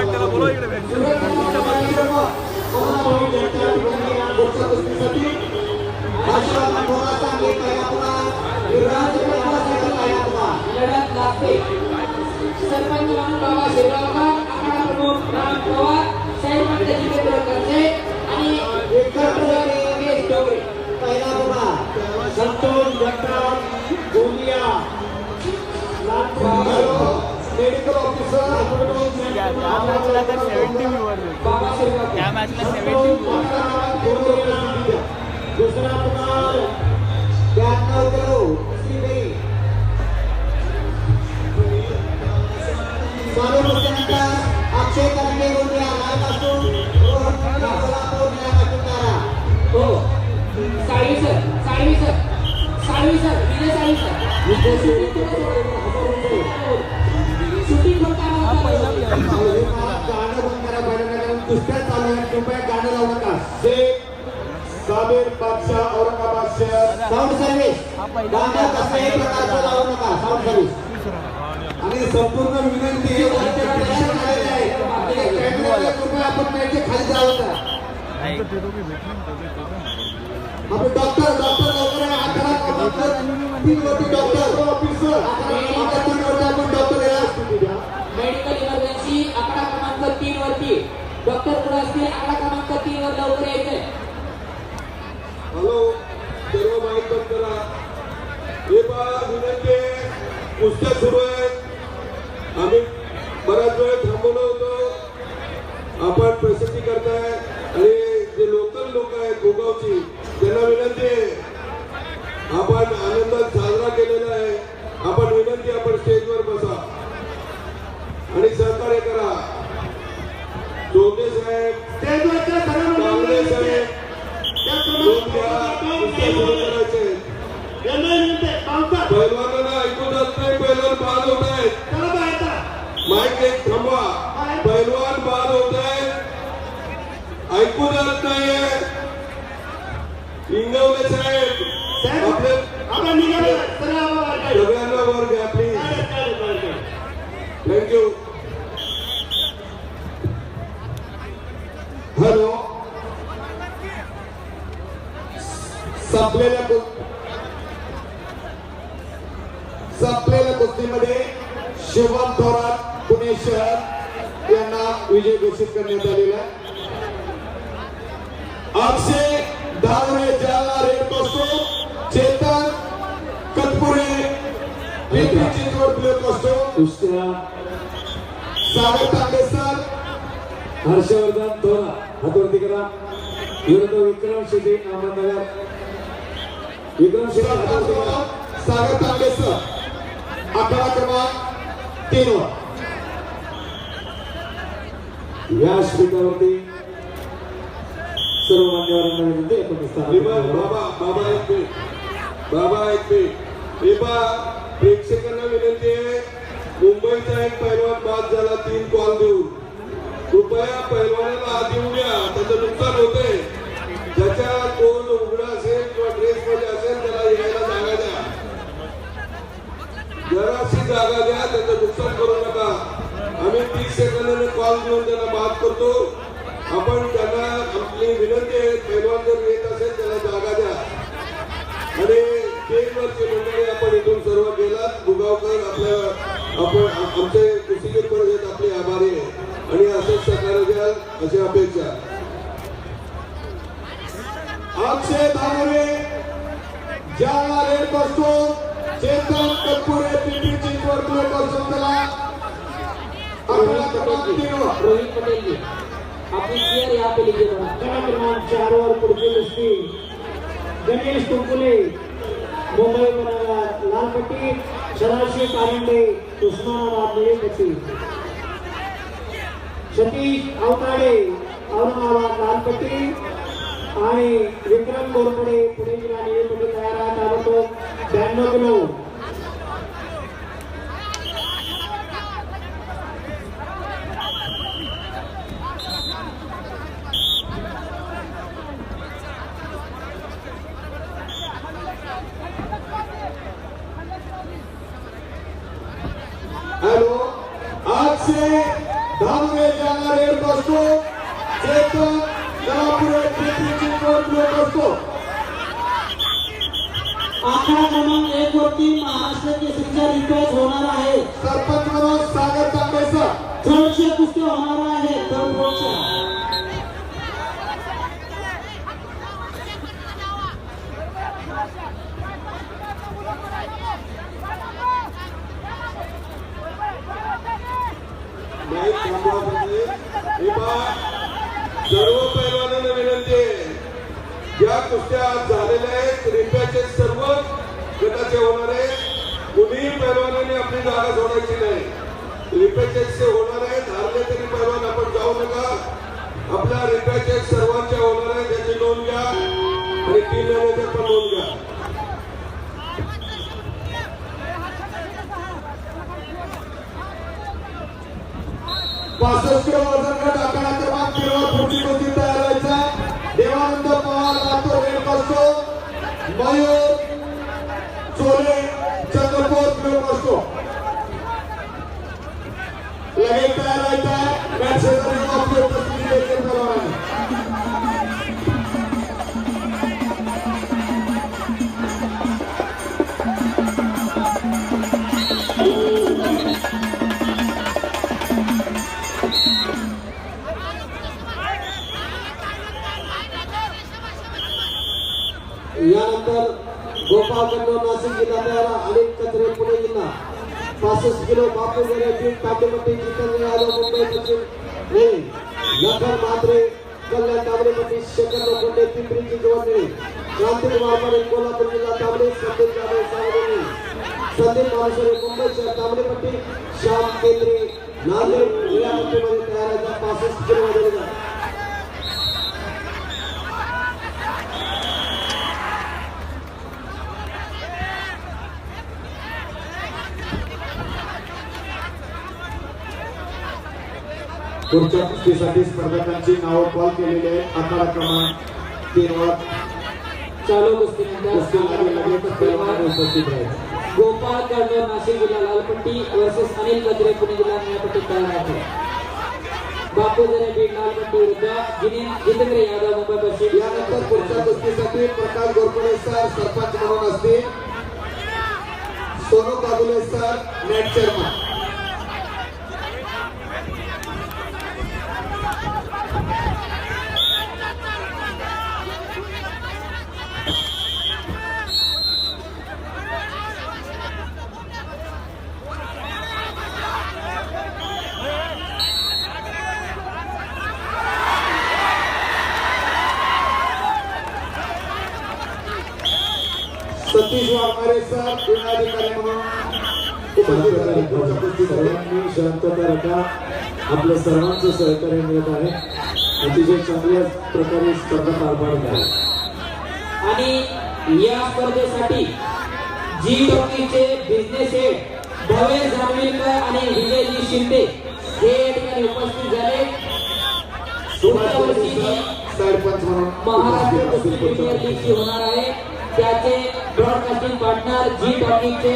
एकची गाठ त्याला बोलवा इकडे हर्षवर्धन त्या त्या मॅचला तर सेव्हन्टी व्ह्यूवर त्या मॅचला सेव्हन्टी व्ह्यूवर दुसरा अक्षय करंडे गोंदिया लाल हो Salvi sir Salvi sir Salvi sir Vijay Salvi sir. Sabir Badshah Aurangabad शहर साऊंड सर्व्हिस गाणं कसल्याही प्रकारचं लावू नका साऊंड सर्व्हिस आणि संपूर्ण विनंती हे आलेले कृपया आपण त्याचे खाली जाऊ नका डॉक्टर डॉक्टर लवकर अकरा डॉक्टर तीन वरती डॉक्टर ऑफिसर अकरा तीन वरती आपण डॉक्टर या मेडिकल इमर्जन्सी क्रमांक तीन वरती. डॉक्टर पुढे असतील आकडा क्रमांक तीन वर लवकर यायचंय. हॅलो सर्व माहीत बंद करा हे विनंती आहे, कुस्त्या सुरू आहेत आम्ही बराच वेळ थांबवलो होतो. आपण प्रसिद्धी करताय. आणि जे लोकल लोक आहेत गोगावची त्यांना विनंती आहे. आपण आनंदात साजरा केलेला आहे. माईक एक थांबवा पैलवान बाद होत आहेत ऐकू जात नाहीये इंगवले साहेब आपले सगळ्यांना वर घ्या प्लीज़ थँक्यू हॅलो संपलेल्या संपलेल्या कुस्तीमध्ये शिवम थोरात पुणे शहर यांना विजय घोषित करण्यात आलेला आहे. अक्षय धावरे जालना रेड कॉस्टोम चेतन कतपुरे पिंपरी चिंचवड कॉस्टोम कुस्त्या सागर तांबे सर. हर्षवर्धन थोरा. हातवरती करा. विरुद्ध विक्रम शेट्टी अहमदनगर. विक्रम शेट्टी सागर तांबे सर. अकरा क्रमांक तीन वर. या स्पीकरवरती सर्व मान्यवरांना विनंती आपण. बाबा बाबा एक मिनिट बाबा एक मिनिट हे प्रेक्षकांना विनंती आहे. मुंबईचा एक पैलवान बाद झाला तीन कॉल देऊन. कृपया पैलवानाला आत येऊ द्या. त्याचं नुकसान होतंय. ज्याच्या तोंड उघडा असेल किंवा ड्रेस मध्ये असेल त्याला यायला जागा द्या. जराशी जागा द्या त्याचं नुकसान करू नका. आम्ही तीस सेकंदाने कॉल घेऊन त्यांना बाद करतो. आपण त्यांना आपली विनंती आहे पैलवान जर येत असेल त्याला जागा द्या. आणि स्टेजवरची मंडळी आपण इथून सर्व गेलात. दुगावकर आपल्या आपण आमचे कुस्तीगीर परिषद आपले आभारी आहे. आणि असंच सहकार्य द्याल अशी अपेक्षा. अक्षय धानोरे जालना रेड बसतो चेतन कपूर हे पिंपरी चिंचवड प्ले बसतो त्याला रोहित पटेल जी अपनी चेयर क्रमांक चार वर पुढची कुस्ती गणेश कुंकुले मुंबई बनाला लाल सदाशिव कारंडे उस्मानाबाद निळी सतीश अवताडे औरंगाबाद लालपट्टी आणि विक्रम गोरपडे पुणे जिल्हा तयार आहे. ताबडतोब ब्याण्णव kilo hello Akshay Jalna red बसतो. क्रमांक एक वरती महाराष्ट्र केसरीचा रिक्वेस्ट होणार आहे. सरपंच सागर तांबे सर. थर्डशे कुस्ती होणार आहे. सर्व पैलवानांना विनंती आहे या कुस्त्या आज झालेल्या आहेत रिप्याचे सर्व गटाचे होणार आहे कुणीही पैलवानांनी आपली जागा सोडायची नाही रिप्याचे होणार आहेत हारले तरी पैलवान आपण जाऊ नका आपल्या रिप्याचे सर्वांच्या होणार आहे त्याची नोंद घ्या आणि तीन महिन्याच्या पण नोंद घ्या. पासष्ट किलो वजन गट यानंतर गोपाळ कन्नड नाशिक जिल्हा तयार अनेक कचरे पुणे जिल्हा. पासष्ट किलो बापू गेले तीन जितेंद्र यादव मुंबई पश्चिम रेल लखन म्हात्रे कल्याण तांबडेपट्टी शेखर लोखंडे पिंपरी चिंचवड क्रांती क्रांतिकुमार कोल्हापूर जिल्हा तांबडे संदीप जाधव सांगली संदीप मालुसरे मुंबईच्या शहर तांबडेपट्टी श्याम केंद्रे नांदेड निळ्या मुख्यमंत्री तयार पासष्ट किलो मध्ये पुढच्या कुस्तीसाठी स्पर्धकांची नावं कॉल केलेली आहेत. आकडा क्रमांक तीन वर चालू कुस्तीनंतर उपस्थित राहील गोपाळ कर्णर नाशिक जिल्हा लालपट्टी वर्सेस अनिल कचरे पुणे जिल्हा निळपट्टी तयार आहे बापू जरे बीड लालपट्टी विरुद्ध जिने- जितेंद्र यादव मुंबई पश्चिम यानंतर पुढच्या कुस्तीसाठी प्रकाश गोरपडे सर सरपंच म्हणून असतील. Sonu Kabule sir net chairman Satish Waghmare sir जिल्हाधिकारी म्हणून सर्वांनी शांतता राखा आपल्या सर्वांचं सहकार्य मिळत आहे अतिशय चांगल्या प्रकारे स्पर्धा पार पाडत आहे आणि या स्पर्धेसाठी जी डॉकीचे बिझनेस हेड भव्य जांभेकर आणि विजयजी शिंदे हे या ठिकाणी उपस्थित झाले. सरपंच म्हणून महाराष्ट्र कुस्ती प्रीमियर होणार आहे. त्याचे ब्रॉडकास्टिंग पार्टनर जी टॉकिंगचे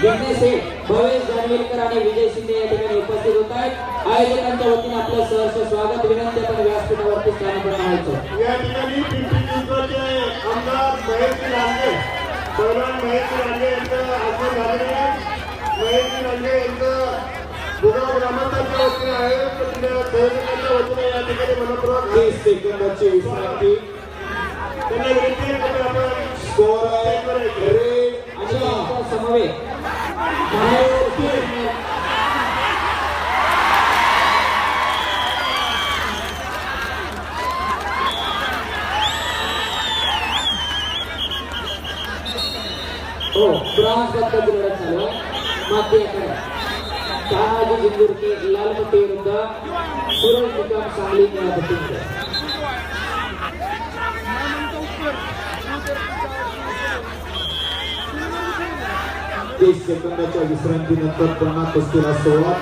बिझनेस हेड भवेश जानवेलकर आणि विजय शिंदे या ठिकाणी उपस्थित होत आहेत. आयोजकांच्या वतीने आपलं सहर्ष स्वागत विनंती आपण व्यासपीठावरती स्थानिक व्हायचं या ठिकाणी पिंपरी चिंचवडचे आमदार यांचं आगमन झालेलं आहे. यांचं ग्रामस्थांच्या वतीने वतीने या ठिकाणी मनपूर्वक तीस सेकंदाची विश्रांती. त्यांना विनंती आपण स्कोर आहे रेड आणि त्यांच्या समवेत बाहेर हो ब्रॉन्झ पदकाची लढत चालू आहे तीस सेकंदाच्या विश्रांतीनंतर पुन्हा कुस्तीला सुरुवात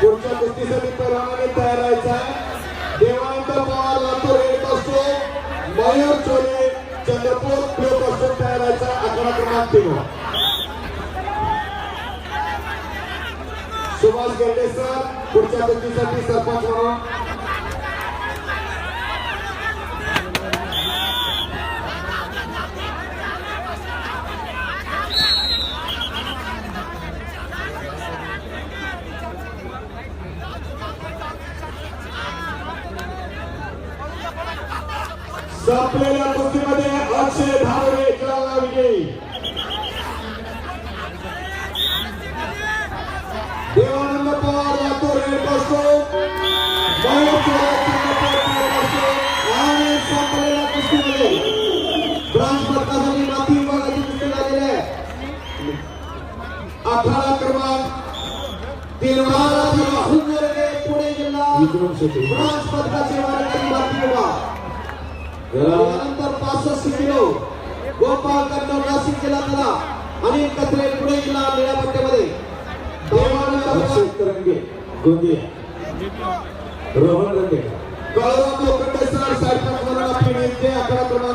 पुढच्या कुस्तीसाठी परवानगी तयार व्हायचा देवानंद पवार लातूर येत असतो. मयूर चोरे चंद्रपूर प्लेट असतो. तयार व्हायचा अकरा क्रमांक तीन सुभाष गर्डे सर पुढच्या कुस्तीसाठी सरपंच म्हणून. संपलेल्या कुस्तीमध्ये अक्षय धावरे खेळाला विजयी. देवानंद पवार लातूर रेड असतो आणि संपलेल्या कुस्तीमध्ये ब्रांच पदकासाठी माती विभागाची कुस्ती झालेली आहे. अठरा क्रमांक पुणे जिल्हा. विक्रम शेट्टी ब्रॉन्झ पदकाचे मानकरी माती विभाग. त्यानंतर पासष्ट किलो गोपाळ कन्नड नाशिक कला अनिल कत्रे पुणे जिल्हा निळ्या पट्ट्यामध्ये देवानंद अक्षय तरंगे गोंदिया रोहन रंगे कळवा म्हणून आपली नेमके अकरा क्रमांक